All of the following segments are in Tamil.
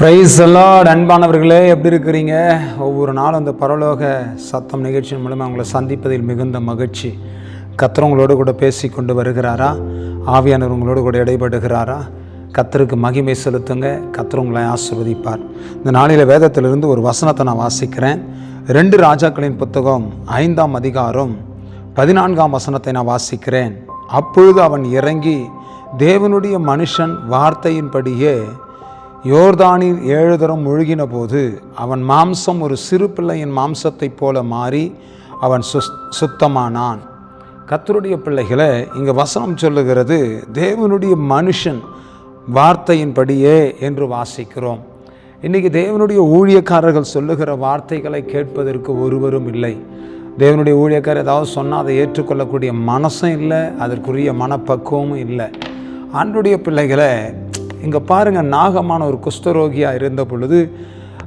பிரைஸ் எல்லாம் அன்பானவர்களே எப்படி இருக்கிறீங்க? ஒவ்வொரு நாளும் அந்த பரலோக சத்தம் நிகழ்ச்சியின் மூலமாக அவங்கள சந்திப்பதில் மிகுந்த மகிழ்ச்சி. கத்திரவங்களோடு கூட பேசி கொண்டு வருகிறாரா? ஆவியானவர் உங்களோடு கூட இடைபடுகிறாரா? கத்தருக்கு மகிமை செலுத்துங்க. கத்திரவங்களை ஆசிர்வதிப்பார். இந்த நாளில் வேதத்திலிருந்து ஒரு வசனத்தை நான் வாசிக்கிறேன். ரெண்டு ராஜாக்களின் புத்தகம் ஐந்தாம் அதிகாரம் பதினான்காம் வசனத்தை நான் வாசிக்கிறேன். அப்பொழுது அவன் இறங்கி தேவனுடைய மனுஷன் வார்த்தையின்படியே யோர்தானில் ஏழு தரம் முழுகின போது அவன் மாம்சம் ஒரு சிறு பிள்ளையின் மாம்சத்தைப் போல மாறி அவன் சுஸ் சுத்தமானான். கத்தருடைய பிள்ளைகளை இங்கே வசனம் சொல்லுகிறது தேவனுடைய மனுஷன் வார்த்தையின்படியே என்று வாசிக்கிறோம். இன்றைக்கி தேவனுடைய ஊழியக்காரர்கள் சொல்லுகிற வார்த்தைகளை கேட்பதற்கு ஒருவரும் இல்லை. தேவனுடைய ஊழியக்காரர் ஏதாவது சொன்னால் அதை ஏற்றுக்கொள்ளக்கூடிய மனசும் இல்லை அதற்குரிய மனப்பக்குவமும் இல்லை. ஆண்டுடைய பிள்ளைகளை இங்கே பாருங்கள் நாகமான ஒரு குஷ்டரோகியாக இருந்த பொழுது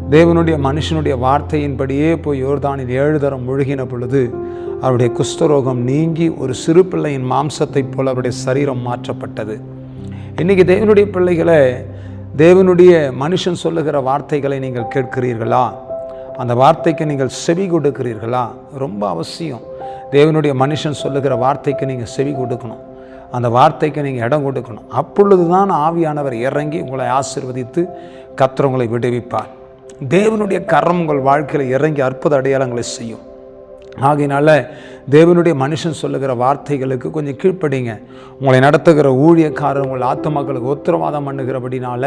தேவனுடைய மனுஷனுடைய வார்த்தையின்படியே போய் யோர்தானில் ஏழு தரம் முழுகின பொழுது அவருடைய குஷ்டரோகம் நீங்கி ஒரு சிறு பிள்ளையின் மாம்சத்தைப் போல் அவருடைய சரீரம் மாற்றப்பட்டது. இன்றைக்கி தேவனுடைய பிள்ளைகளை தேவனுடைய மனுஷன் சொல்லுகிற வார்த்தைகளை நீங்கள் கேட்கிறீர்களா? அந்த வார்த்தைக்கு நீங்கள் செவி கொடுக்கிறீர்களா? ரொம்ப அவசியம். தேவனுடைய மனுஷன் சொல்லுகிற வார்த்தைக்கு நீங்கள் செவி கொடுக்கணும். அந்த வார்த்தைக்கு நீங்கள் இடம் கொடுக்கணும். அப்பொழுது தான் ஆவியானவர் இறங்கி உங்களை ஆசிர்வதித்து கர்த்தர் விடுவிப்பார். தேவனுடைய கரம் உங்கள் வாழ்க்கையில் இறங்கி அற்புத அடையாளங்களை செய்யும். ஆகையினால தேவனுடைய மனுஷன் சொல்லுகிற வார்த்தைகளுக்கு கொஞ்சம் கீழ்ப்படிங்க. உங்களை நடத்துகிற ஊழியக்காரர் உங்கள் ஆத்மாக்களுக்கு உத்தரவாதம் பண்ணுகிறபடினால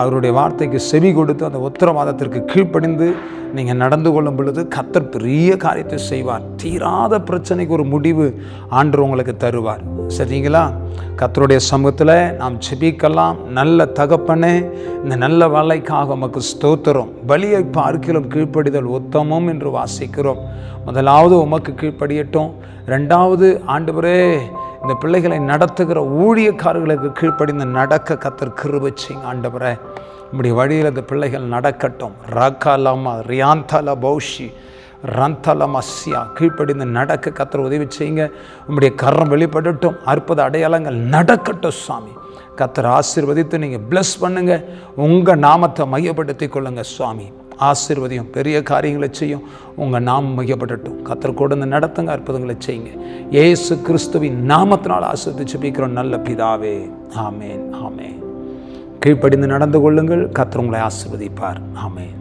அவருடைய வார்த்தைக்கு செவி கொடுத்து அந்த உத்தரவாதத்திற்கு கீழ்ப்படிந்து நீங்கள் நடந்து கொள்ளும் பொழுது கத்தர் பெரிய காரியத்தை செய்வார். தீராத பிரச்சனைக்கு ஒரு முடிவு ஆண்டு உங்களுக்கு தருவார். சரிங்களா? கத்தருடைய சமூகத்தில் நாம் செபிக்கலாம் நல்ல தகப்பனே இந்த நல்ல வேலைக்காக உமக்கு ஸ்தோத்திரம். பலியை பார்க்கிலும் கீழ்ப்படிதல் உத்தமம் என்று வாசிக்கிறோம். முதலாவது உமக்கு கீழ்ப்படியட்டும். ரெண்டாவது ஆண்டு இந்த பிள்ளைகளை நடத்துகிற ஊழியக்காரர்களுக்கு கீழ்ப்படிந்து நடக்க கத்தர் கிருபை செய்யுங்க ஆண்டவரே. இப்படி வழியில் இந்த பிள்ளைகள் நடக்கட்டும். ரகாலாமா ரியாந்தல பௌஷி ரந்தலமஸ்யா கீழ்ப்படிந்து நடக்க கத்தர் உதவி செய்யுங்க. உங்களுடைய கரம் வெளிப்படட்டும். அற்புத அடையாளங்கள் நடக்கட்டும் சுவாமி. கத்தர் ஆசீர்வதித்து நீங்கள் ப்ளஸ் பண்ணுங்கள் உங்கள் நாமத்தை மையப்படுத்தி கொள்ளுங்கள் சுவாமி. ஆசீர்வதியும் பெரிய காரியங்களை செய்யும். உங்கள் நாம் மையப்படட்டும் கத்தர் கொடுந்து நடத்துங்க அற்புதங்களை செய்யுங்க. ஏசு கிறிஸ்துவின் நாமத்தினால் ஆசிர்வதிச்சு பிக்கிறோம் நல்ல பிதாவே. ஆமேன் ஆமேன். கீழ்ப்படிந்து நடந்து கொள்ளுங்கள். கத்தர் உங்களை ஆசிர்வதிப்பார். ஆமேன்